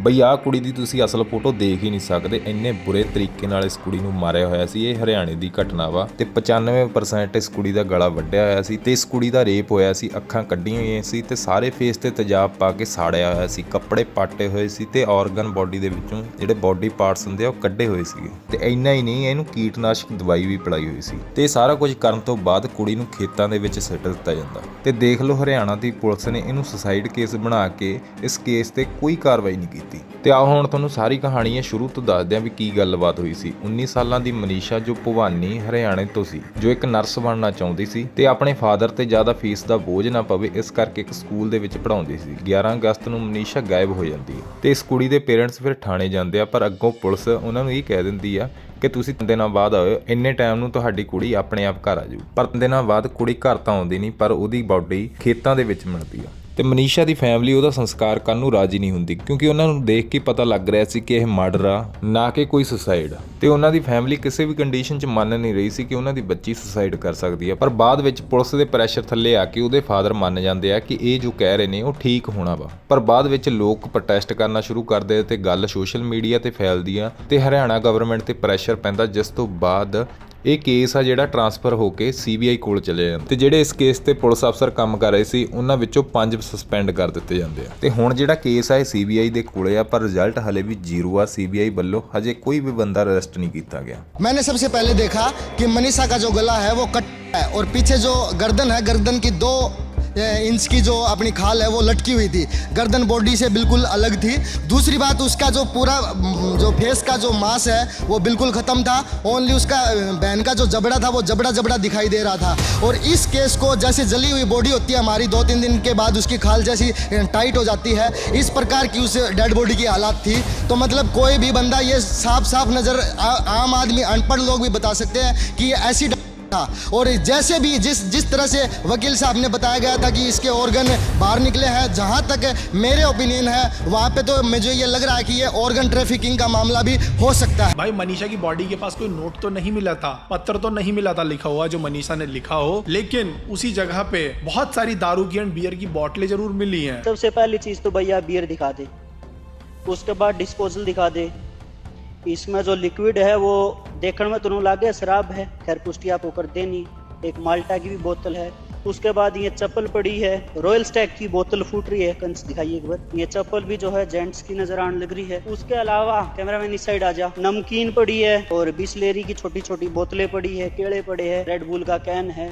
ਬਈ ਆਹ ਕੁੜੀ ਦੀ ਤੁਸੀਂ ਅਸਲ ਫੋਟੋ ਦੇਖ ਹੀ ਨਹੀਂ ਸਕਦੇ, ਇੰਨੇ ਬੁਰੇ ਤਰੀਕੇ ਨਾਲ ਇਸ ਕੁੜੀ ਨੂੰ ਮਾਰਿਆ ਹੋਇਆ ਸੀ, ਇਹ ਹਰਿਆਣੇ ਦੀ ਘਟਨਾ ਵਾ। ਤੇ 95% ਇਸ ਕੁੜੀ ਦਾ ਗਲਾ ਵੱਢਿਆ ਹੋਇਆ ਸੀ ਤੇ ਇਸ ਕੁੜੀ ਦਾ ਰੇਪ ਹੋਇਆ ਸੀ, ਅੱਖਾਂ ਕੱਢੀਆਂ ਹੋਈਆਂ ਸੀ ਤੇ ਸਾਰੇ ਫੇਸ ਤੇ ਤੇਜ਼ਾਬ ਪਾ ਕੇ ਸਾੜਿਆ ਹੋਇਆ ਸੀ, ਕੱਪੜੇ ਪਾਟੇ ਹੋਏ ਸੀ ਤੇ ਆਰਗਨ ਬਾਡੀ ਦੇ ਵਿੱਚੋਂ ਜਿਹੜੇ ਬਾਡੀ ਪਾਰਟਸ ਹੁੰਦੇ ਆ ਉਹ ਕੱਢੇ ਹੋਏ ਸੀਗੇ। ਤੇ ਇੰਨਾ ਹੀ ਨਹੀਂ, ਇਹਨੂੰ ਕੀਟਨਾਸ਼ਕ ਦਵਾਈ ਵੀ ਪਿਲਾਈ ਹੋਈ ਸੀ। ਤੇ ਇਹ ਸਾਰਾ ਕੁਝ ਕਰਨ ਤੋਂ ਬਾਅਦ ਕੁੜੀ ਨੂੰ ਖੇਤਾਂ ਦੇ ਵਿੱਚ ਸਿੱਟ ਦਿੱਤਾ ਜਾਂਦਾ। ਤੇ ਦੇਖ ਲਓ ਹਰਿਆਣਾ ਦੀ ਪੁਲਿਸ ਨੇ ਇਹਨੂੰ ਸੁਸਾਈਡ ਕੇਸ ਬਣਾ ਕੇ ਇਸ ਕੇਸ ਤੇ ਕੋਈ ਕਾਰਵਾਈ ਨਹੀਂ ਕੀਤੀ। ਤੇ ਆਓ ਹੁਣ ਤੁਹਾਨੂੰ ਸਾਰੀ ਕਹਾਣੀ ਇਹ ਸ਼ੁਰੂ ਤੋਂ ਦੱਸਦੇ ਹਾਂ ਵੀ ਕੀ ਗੱਲਬਾਤ ਹੋਈ ਸੀ। 19 ਸਾਲਾਂ ਦੀ ਮਨੀਸ਼ਾ ਜੋ ਭਵਾਨੀ ਹਰਿਆਣੇ ਤੋਂ ਸੀ, ਜੋ ਇੱਕ ਨਰਸ ਬਣਨਾ ਚਾਹੁੰਦੀ ਸੀ ਤੇ ਆਪਣੇ ਫਾਦਰ ਤੇ ਜ਼ਿਆਦਾ ਫੀਸ ਦਾ ਬੋਝ ਨਾ ਪਵੇ, ਇਸ ਕਰਕੇ ਇੱਕ ਸਕੂਲ ਦੇ ਵਿੱਚ ਪੜ੍ਹਾਉਂਦੀ ਸੀ। 11 ਅਗਸਤ ਨੂੰ ਮਨੀਸ਼ਾ ਗਾਇਬ ਹੋ ਜਾਂਦੀ ਹੈ। ਤੇ ਇਸ ਕੁੜੀ ਦੇ ਪੇਰੈਂਟਸ ਫਿਰ ਥਾਣੇ ਜਾਂਦੇ ਆ, ਪਰ ਅੱਗੋਂ ਪੁਲਿਸ ਉਹਨਾਂ ਨੂੰ ਇਹ ਕਹਿ ਦਿੰਦੀ ਆ ਕਿ ਤੁਸੀਂ ਤਿੰਨ ਦਿਨਾਂ ਬਾਅਦ ਆਇਓ, ਇੰਨੇ ਟਾਈਮ ਨੂੰ ਤੁਹਾਡੀ ਕੁੜੀ ਆਪਣੇ ਆਪ ਘਰ ਆ ਜਾਊ। ਪਰ ਤਿੰਨ ਦਿਨਾਂ ਬਾਅਦ ਕੁੜੀ ਘਰ ਤਾਂ ਆਉਂਦੀ ਨਹੀਂ, ਪਰ ਉਹਦੀ ਬਾਡੀ ਖੇਤਾਂ ਦੇ ਵਿੱਚ ਮਿਲਦੀ ਆ। ਤੇ ਮਨੀਸ਼ਾ ਦੀ ਫੈਮਿਲੀ ਉਹਦਾ ਸੰਸਕਾਰ ਕਰਨ ਨੂੰ ਰਾਜੀ ਨਹੀਂ ਹੁੰਦੀ, ਕਿਉਂਕਿ ਉਹਨਾਂ ਨੂੰ ਦੇਖ ਕੇ ਪਤਾ ਲੱਗ ਰਿਹਾ ਸੀ ਕਿ ਇਹ ਮਰਡਰ ਆ, ਨਾ ਕਿ ਕੋਈ ਸੁਸਾਈਡ ਤੇ ਉਹਨਾਂ ਦੀ ਫੈਮਿਲੀ ਕਿਸੇ ਵੀ ਕੰਡੀਸ਼ਨ 'ਚ ਮੰਨ ਨਹੀਂ ਰਹੀ ਸੀ ਕਿ ਉਹਨਾਂ ਦੀ ਬੱਚੀ ਸੁਸਾਈਡ ਕਰ ਸਕਦੀ ਆ, ਪਰ ਬਾਅਦ ਵਿੱਚ ਪੁਲਿਸ ਦੇ ਪ੍ਰੈਸ਼ਰ ਥੱਲੇ ਆ ਕੇ ਉਹਦੇ ਫਾਦਰ ਮੰਨ ਜਾਂਦੇ ਆ ਕਿ ਇਹ ਜੋ ਕਹਿ ਰਹੇ ਨੇ ਉਹ ਠੀਕ ਹੋਣਾ ਵਾ। ਪਰ ਬਾਅਦ ਵਿੱਚ ਲੋਕ ਪ੍ਰੋਟੈਸਟ ਕਰਨਾ ਸ਼ੁਰੂ ਕਰਦੇ ਤੇ ਗੱਲ ਸੋਸ਼ਲ ਮੀਡੀਆ ਤੇ ਫੈਲਦੀ ਆ ਤੇ ਹਰਿਆਣਾ ਗਵਰਨਮੈਂਟ ਤੇ ਪ੍ਰੈਸ਼ਰ ਪੈਂਦਾ, ਜਿਸ ਤੋਂ ਬਾਅਦ ਇਹ ਕੇਸ ਆ ਜਿਹੜਾ ਟਰਾਂਸਫਰ ਹੋ ਕੇ ਸੀਬੀਆਈ ਕੋਲ ਚਲੇ ਜਾਂਦਾ ਤੇ ਜਿਹੜੇ ਇਸ ਕੇਸ ਤੇ ਪੁਲਿਸ ਅਫਸਰ ਕੰਮ ਕਰ ਰਹੇ ਸੀ ਉਹਨਾਂ ਵਿੱਚੋਂ 5 ਸਸਪੈਂਡ ਕਰ ਦਿੱਤੇ ਜਾਂਦੇ ਆ ਤੇ ਹੁਣ ਜਿਹੜਾ ਕੇਸ ਆ ਇਹ ਸੀਬੀਆਈ ਦੇ ਕੋਲੇ ਆ ਪਰ ਰਿਜ਼ਲਟ ਹਲੇ ਵੀ ਜ਼ੀਰੋ ਆ ਸੀਬੀਆਈ ਵੱਲੋਂ ਹਜੇ ਕੋਈ ਵੀ ਬੰਦਾ ਅਰੈਸਟ ਨਹੀਂ ਕੀਤਾ ਗਿਆ मैंने सबसे पहले देखा कि मनीषा का जो गला है वो कट है और पीछे जो गर्दन है गर्दन की दो ए, इंच की जो अपनी खाल है, वो लटकी हुई थी। गर्दन बॉडी से बिल्कुल अलग थी। दूसरी बात, उसका जो पूरा जो फेस का जो मांस है, वो बिल्कुल ख़त्म था। ओनली उसका बहन का जो जबड़ा था, वो जबड़ा जबड़ा दिखाई दे रहा था। और इस केस को जैसे जली हुई बॉडी होती है हमारी, दो तीन दिन के बाद उसकी खाल जैसी टाइट हो जाती है। इस प्रकार की उस डेड बॉडी की हालात थी। तो मतलब कोई भी बंदा ये साफ़ साफ़ नज़र आ- आम आदमी, अनपढ़ लोग भी बता सकते हैं कि ये ऐसी था। और जैसे भी जिस जिस तरह से वकील साहब ने बताया गया था कि इसके ऑर्गन बाहर निकले हैं जहाँ तक मेरे ओपिनियन है वहाँ पे तो मुझे ये लग रहा है कि ये ऑर्गन ट्रैफिकिंग का मामला भी हो सकता है। भाई मनीषा की बॉडी के पास कोई नोट तो नहीं मिला था पत्र तो नहीं मिला था लिखा हुआ जो मनीषा ने लिखा हो लेकिन उसी जगह पे बहुत सारी दारू की एंड बियर की बोतलें ज़रूर मिली है। सबसे पहली चीज़ तो भैया बियर दिखा दे उसके बाद डिस्पोजल दिखा दे इसमें जो लिक्विड है वो देखने में तो लागे, शराब है। खैर, पुष्टि आपको कर देनी। एक माल्टा की भी बोतल है। उसके बाद ये चप्पल पड़ी है। रॉयल स्टैग की बोतल फूट रही है। कंस, दिखाइए एक बार। ये चप्पल भी जो है जेंट्स की नज़र आने लग रही है। उसके अलावा कैमरा मैन इस साइड आ जा। नमकीन पड़ी है और बिस्लेरी की छोटी छोटी बोतलें पड़ी है। केड़े पड़े हैं। रेड बुल का कैन है।